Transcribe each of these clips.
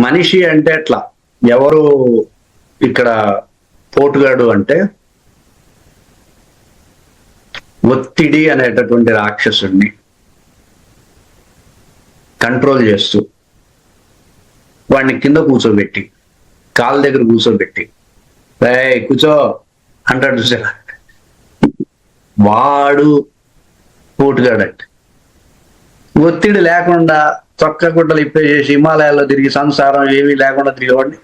మనిషి అంటే ఎట్లా? ఎవరు ఇక్కడ పోటుగాడు అంటే ఒత్తిడి అనేటటువంటి రాక్షసుడిని కంట్రోల్ చేస్తూ వాడిని కింద కూర్చోబెట్టి కాళ్ళ దగ్గర కూర్చోబెట్టి రే కూర్చో అంటాడు చూసారా? వాడు పోటుగాడంటే. ఒత్తిడి లేకుండా చొక్క గుడ్డలు ఇప్పేసేసి హిమాలయాల్లో తిరిగి సంసారం ఏమీ లేకుండా తిరిగేవాడిని.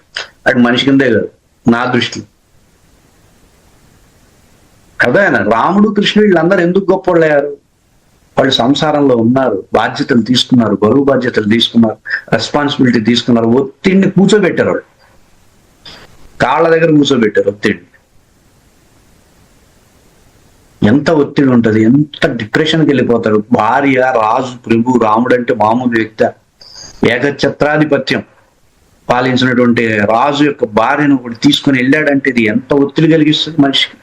అది మనిషి కిందే కాదు నా దృష్టిలో కదా రాముడు కృష్ణుడు వీళ్ళందరూ ఎందుకు గొప్పవాళ్ళయ్యారు వాళ్ళు సంసారంలో ఉన్నారు బాధ్యతలు తీసుకున్నారు బరువు బాధ్యతలు తీసుకున్నారు రెస్పాన్సిబిలిటీ తీసుకున్నారు ఒత్తిడిని కూర్చోబెట్టారు వాళ్ళు. కాళ్ళ దగ్గర కూర్చోబెట్టారు ఒత్తిడిని. ఎంత ఒత్తిడి ఉంటుంది ఎంత డిప్రెషన్కి వెళ్ళిపోతాడు. భార్య రాజు ప్రభు రాముడు అంటే మామూలు వ్యక్తి. ఏకఛత్రాధిపత్యం. పాలించినటువంటి రాజు యొక్క భార్యను ఒకటి తీసుకుని వెళ్ళాడంటే ఇది ఎంత ఒత్తిడి కలిగిస్తుంది మనిషికి.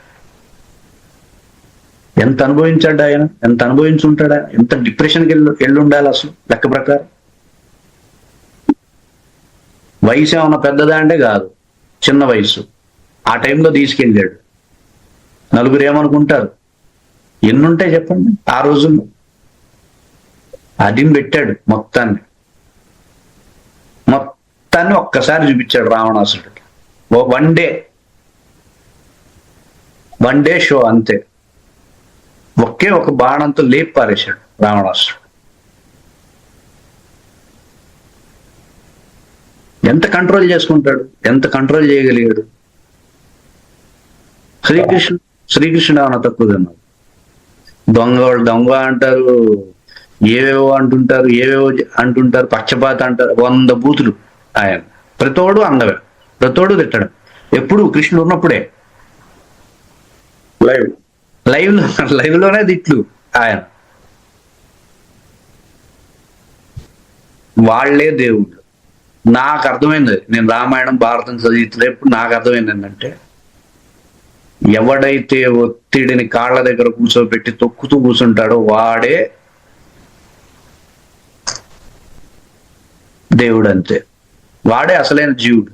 ఎంత అనుభవించాడు ఆయన? ఎంత అనుభవించుంటాడా? ఎంత డిప్రెషన్కి వెళ్ళి వెళ్ళుండాలి అసలు? లెక్క ప్రకారం. వయసు ఏమన్నా పెద్దదా అంటే కాదు. చిన్న వయసు. ఆ టైంలో తీసుకెళ్ళాడు. నలుగురు ఏమనుకుంటారు? ఎన్నుంటాయి చెప్పండి? ఆ రోజుల్లో అదిం పెట్టాడు మొత్తాన్ని. మొత్తాన్ని ఒక్కసారి చూపించాడు రావణాసురుడికి ఓ one day. One day show అంతే. ఒకే ఒక బాణంతో లేపి పారేశాడు రావణాసురుడు. ఎంత కంట్రోల్ చేసుకుంటాడు? ఎంత కంట్రోల్ చేయగలిగాడు? శ్రీకృష్ణుడు శ్రీకృష్ణుడు ఏమైనా తక్కువ దొంగ వాళ్ళు దొంగ అంటారు ఏవేవో అంటుంటారు ఏవేవో అంటుంటారు పక్షపాత అంటారు వంద బూతులు ఆయన. ప్రతోడు అందవే ప్రతోడు తిట్టడం. ఎప్పుడు కృష్ణుడు ఉన్నప్పుడే. లైవ్ లైవ్లో లైవ్లోనే తిట్లు ఆయన. వాళ్ళే దేవుళ్ళు. నాకు అర్థమైంది నేను రామాయణం భారతం చదివితున్నప్పుడు నాకు అర్థమైంది ఏంటంటే ఎవడైతే ఒత్తిడిని కాళ్ళ దగ్గర కూర్చోబెట్టి తొక్కుతూ కూర్చుంటాడో వాడే దేవుడు అంతే వాడే అసలైన జీవుడు.